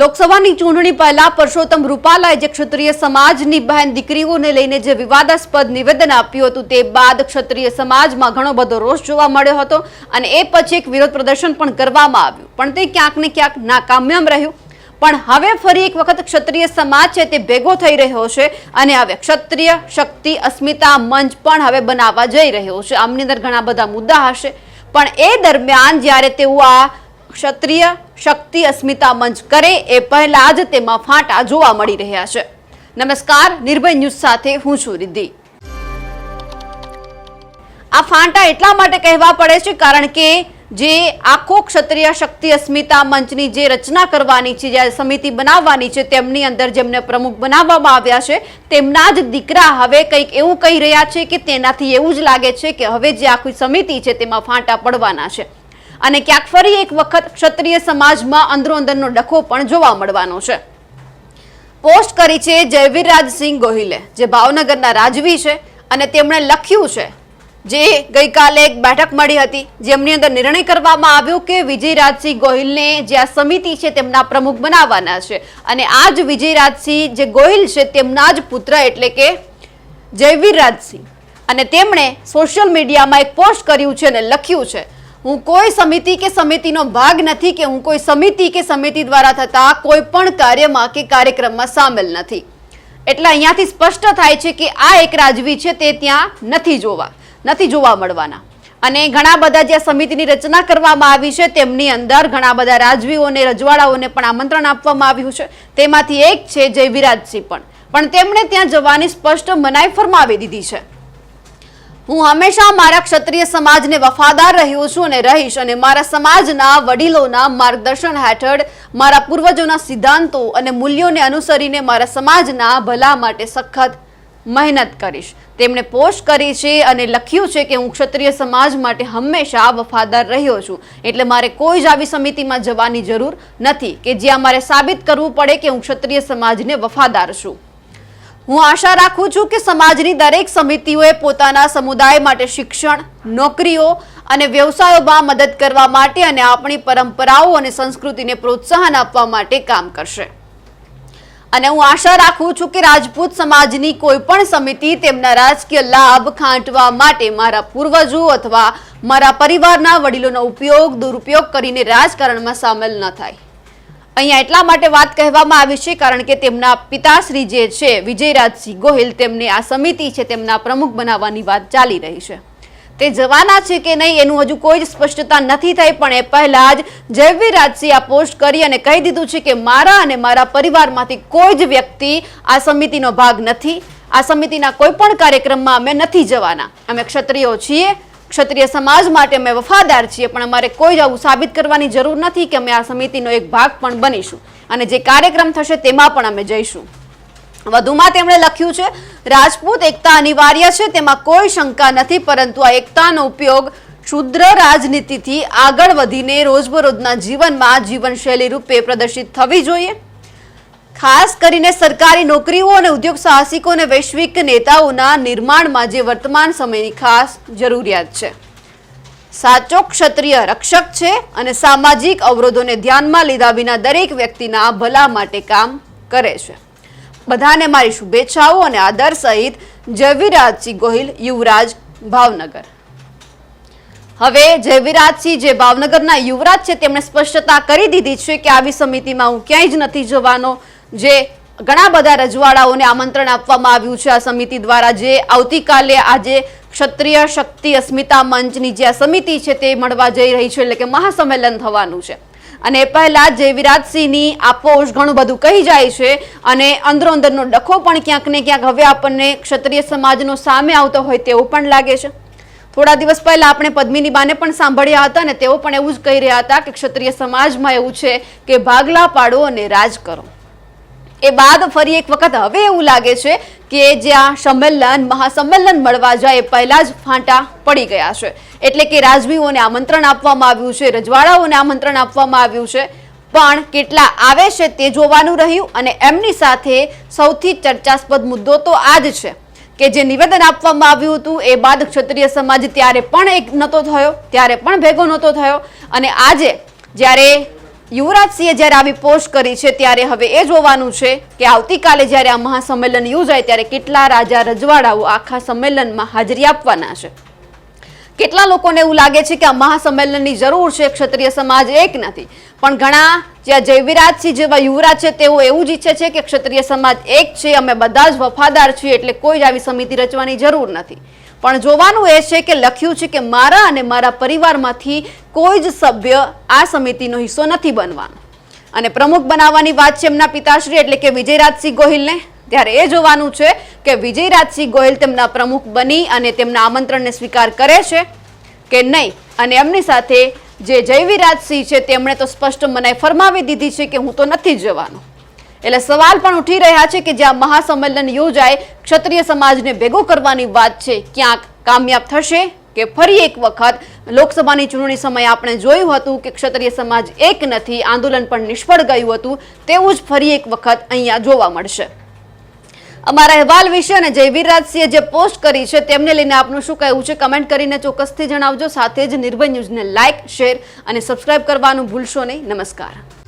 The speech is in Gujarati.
લોકસભાની ચૂંટણી પહેલા પરસોત્તમ રૂપાલાએ જે ક્ષત્રિય સમાજની બહેન દીકરીઓને લઈને જે વિવાદાસ્પદ નિવેદન આપ્યું હતું તે બાદ ક્ષત્રિય સમાજમાં ઘણો બધો રોષ જોવા મળ્યો હતો અને એ પછી એક વિરોધ પ્રદર્શન પણ કરવામાં આવ્યું. પણ તે ક્યાંક ને ક્યાંક નાકામ્યામ રહ્યું. પણ હવે ફરી એક વખત ક્ષત્રિય સમાજ છે તે ભેગો થઈ રહ્યો છે અને હવે ક્ષત્રિય શક્તિ અસ્મિતા મંચ પણ હવે બનાવવા જઈ રહ્યો છે. આમની અંદર ઘણા બધા મુદ્દા હશે. પણ એ દરમિયાન જ્યારે તેઓ આ ક્ષત્રિય શક્તિ અસ્મિતા મંચ કરે એ પહેલા જ તેમાં ફાંટા જોવા મળી રહ્યા છે. નમસ્કાર, નિર્ભય ન્યૂઝ સાથે હું છું રિદ્ધિ. આ ફાંટા એટલા માટે કહેવા પડે છે કારણ કે જે આખો ક્ષત્રિય શક્તિ અસ્મિતા મંચની જે રચના કરવાની છે, જે સમિતિ બનાવવાની છે, તેમની અંદર જેમને પ્રમુખ બનાવવામાં આવ્યા છે, તેમના જ દીકરા હવે કંઈક એવું કહી રહ્યા છે કે તેનાથી એવું જ લાગે છે કે હવે જે આખી સમિતિ છે તેમાં ફાંટા પડવાના છે. અને ક્યાંક ફરી એક વખત ક્ષત્રિય સમાજમાં અંદરો અંદરનો ડખો પણ જોવા મળવાનો છે. પોસ્ટ કરી છે જયવીરરાજસિંહ ગોહિલે, જે ભાવનગરના રાજવી છે અને તેમણે લખ્યું છે જે ગઈકાલે એક બેઠક મળી હતી જેમની અંદર નિર્ણય કરવામાં આવ્યો કે વિજયરાજસિંહ ગોહિલને જે આ સમિતિ છે તેમના પ્રમુખ બનાવવાના છે. અને આ જ વિજયરાજસિંહ જે ગોહિલ છે તેમના જ પુત્ર એટલે કે જયવીરરાજસિંહ અને તેમણે સોશિયલ મીડિયામાં એક પોસ્ટ કર્યું છે અને લખ્યું છે હું કોઈ સમિતિ કે સમિતિનો ભાગ નથી કે હું કોઈ સમિતિ કે સમિતિ દ્વારા થતા કોઈ પણ કાર્યમાં કે કાર્યક્રમમાં સામેલ નથી. એટલે અહીંયાથી સ્પષ્ટ થાય છે કે આ એક રાજવી છે તે ત્યાં નથી જોવા નથી જોવા મળવાના. અને ઘણા બધા જે સમિતિની રચના કરવામાં આવી છે તેમની અંદર ઘણા બધા રાજવીઓને, રજવાડાઓને પણ આમંત્રણ આપવામાં આવ્યું છે. તેમાંથી એક છે જયવિરાજસિંહ પણ. પણ તેમણે ત્યાં જવાની સ્પષ્ટ મનાઈ ફરમાવી દીધી છે. હું હંમેશા મારા ક્ષત્રિય સમાજને વફાદાર રહ્યો છું અને રહીશ અને મારા સમાજના વડીલોના માર્ગદર્શન હેઠળ મારા પૂર્વજોના સિદ્ધાંતો અને મૂલ્યોને અનુસરીને મારા સમાજના ભલા માટે સખત મહેનત કરીશ. તેમણે પોસ્ટ કરી છે અને લખ્યું છે કે હું ક્ષત્રિય સમાજ માટે હંમેશા વફાદાર રહ્યો છું. એટલે મારે કોઈ જ આવી સમિતિમાં જવાની જરૂર નથી કે જ્યાં મારે સાબિત કરવું પડે કે હું ક્ષત્રિય સમાજને વફાદાર છું. હું આશા રાખું છું કે સમાજની દરેક સમિતિઓએ પોતાના સમુદાય માટે શિક્ષણ, નોકરીઓ અને વ્યવસાયોમાં મદદ કરવા માટે અને આપણી પરંપરાઓ અને સંસ્કૃતિને પ્રોત્સાહન આપવા માટે કામ કરશે. અને હું આશા રાખું છું કે રાજપૂત સમાજની કોઈ પણ સમિતિ તેમના રાજકીય લાભ ખાંટવા માટે મારા પૂર્વજો અથવા મારા પરિવારના વડીલોનો ઉપયોગ, દુરુપયોગ કરીને રાજકારણમાં સામેલ ન થાય. અહીંયા એટલા માટે વાત કહેવામાં આવી છે, કારણ કે તેમના પિતાશ્રી જે છે, વિજયરાજસિંહ ગોહિલ, તેમને આ સમિતિ છે, તેમના પ્રમુખ બનાવવાની વાત ચાલી રહી છે. તે જવાના છે કે નહીં, એનું હજુ કોઈ જ સ્પષ્ટતા નથી થઈ, પણ એ પહેલા જ જયવીરાજસિંહ આ પોસ્ટ કરી અને કહી દીધું છે કે મારા અને મારા પરિવારમાંથી કોઈ જ વ્યક્તિ આ સમિતિનો ભાગ નથી. આ સમિતિના કોઈ પણ કાર્યક્રમમાં અમે નથી જવાના. અમે ક્ષત્રિયો છીએ ક્ષત્રિય સમાજ માટે અમે વફાદાર છીએ, પણ અમારે કોઈ જ આવું સાબિત કરવાની જરૂર નથી કે અમે આ સમિતિનો એક ભાગ પણ બનીશું. અને જે કાર્યક્રમ થશે તેમાં પણ અમે જઈશું. વધુમાં તેમણે લખ્યું છે, રાજપૂત એકતા અનિવાર્ય છે, તેમાં કોઈ શંકા નથી, પરંતુ આ એકતાનો ઉપયોગ ક્ષુદ્ર રાજનીતિથી આગળ વધીને રોજબરોજના જીવનમાં જીવનશૈલી રૂપે પ્રદર્શિત થવી જોઈએ. ખાસ કરીને સરકારી નોકરીઓ અને ઉદ્યોગ સાહસિકો અને વૈશ્વિક નેતાઓના નિર્માણમાં જે વર્તમાન સમયની ખાસ જરૂરિયાત છે. સાચો ક્ષત્રિય રક્ષક છે અને સામાજિક અવરોધોને ધ્યાનમાં લીધા વિના દરેક વ્યક્તિના ભલા માટે કામ કરે છે. બધાને મારી શુભેચ્છાઓ અને આદર સહિત જયવીરાજસિંહ ગોહિલ, યુવરાજ ભાવનગર. હવે જયવીરાજસિંહ જે ભાવનગરના યુવરાજ છે, તેમણે સ્પષ્ટતા કરી દીધી છે કે આવી સમિતિમાં હું ક્યાંય જ નથી જવાનો. જે ઘણા બધા રજવાડાઓને આમંત્રણ આપવામાં આવ્યું છે આ સમિતિ દ્વારા જે આવતીકાલે આજે ક્ષત્રિય શક્તિ અસ્મિતા મંચની જે આ સમિતિ છે તે મળવા જઈ રહી છે એટલે કે મહાસંમેલન થવાનું છે. અને એ પહેલા જે વિરાટસિંહની આપોશ ઘણું બધું કહી જાય છે અને અંદરો અંદરનો ડખો પણ ક્યાંક ને ક્યાંક હવે આપણને ક્ષત્રિય સમાજનો સામે આવતો હોય તેવું પણ લાગે છે. થોડા દિવસ પહેલા આપણે પદ્મિની બાને પણ સાંભળ્યા હતા અને તેઓ પણ એવું જ કહી રહ્યા હતા કે ક્ષત્રિય સમાજમાં એવું છે કે ભાગલા પાડો અને રાજ કરો. એ બાદ ફરી એક વખત હવે એવું લાગે છે કે જ્યાં સંમેલન, મહાસંમેલન મળવા જાય એ પહેલા જ ફાંટા પડી ગયા છે. એટલે કે રાજવીઓને આમંત્રણ આપવામાં આવ્યું છે, રજવાડાઓને આમંત્રણ આપવામાં આવ્યું છે. પણ કેટલા આવે છે તે જોવાનું રહ્યું અને એમની સાથે સૌથી ચર્ચાસ્પદ મુદ્દો તો આ જ છે કે જે નિવેદન આપવામાં આવ્યું હતું એ બાદ ક્ષત્રિય સમાજ ત્યારે પણ એક નહોતો થયો, ત્યારે પણ ભેગો નહોતો થયો અને આજે જ્યારે યુવરાજસિંહે જ્યારે આવી પોસ્ટ કરી છે, ત્યારે હવે એ જોવાનું છે કે આવતીકાલે જ્યારે આ મહાસંમેલન યોજાય, ત્યારે કેટલા રાજા રજવાડાઓ આખા સંમેલનમાં હાજરી આપવાના છે? કેટલા લોકોને એવું લાગે છે કે આ મહાસંમેલનની જરૂર છે, ક્ષત્રિય સમાજ એક નથી? પણ ઘણા જ્યાં જયવિરાજસિંહ જેવા યુવરાજ છે, તેઓ એવું જ ઈચ્છે છે કે ક્ષત્રિય સમાજ એક છે, અમે બધા જ વફાદાર છીએ, એટલે કોઈ જ આવી સમિતિ રચવાની જરૂર નથી. પણ જોવાનું એ છે કે લખ્યું છે કે મારા અને મારા પરિવારમાંથી કોઈ જ સભ્ય આ સમિતિનો હિસ્સો નથી બનવાનો. અને પ્રમુખ બનાવવાની વાત છે એમના પિતાશ્રી એટલે કે વિજયરાજસિંહ ગોહિલને. ત્યારે એ જોવાનું છે કે વિજયરાજસિંહ ગોહિલ તેમના પ્રમુખ બની અને તેમના આમંત્રણને સ્વીકાર કરે છે કે નહીં. અને એમની સાથે જે જયવિરાજસિંહ છે, તેમણે તો સ્પષ્ટ મને ફરમાવી દીધી છે કે હું તો નથી જવાનો. એટલે સવાલ પણ ઉઠી રહ્યા છે કે જ્યાં મહાસંમેલન યોજાય, ક્ષત્રિય સમાજને ભેગો કરવાની વાત છે, ક્યાંક કામયાબ થશે કે ફરી એક વખત? લોકસભાની ચૂંટણી સમયે આપણે જોયું હતું કે ક્ષત્રિય સમાજ એક નથી, આંદોલન પણ નિષ્ફળ ગયું હતું, તેવું જ ફરી એક વખત અહીંયા જોવા મળશે. અમારા અહેવાલ વિશે અને જયવીરરાજસિંહે જે પોસ્ટ કરી છે, તેમને લઈને આપનું શું કહેવું છે? કમેન્ટ કરીને ચોક્કસથી જણાવજો, સાથે જ નિર્ભય ન્યૂઝને લાઇક શેર અને સબસ્ક્રાઇબ કરવાનું ભૂલશો નહીં. નમસ્કાર.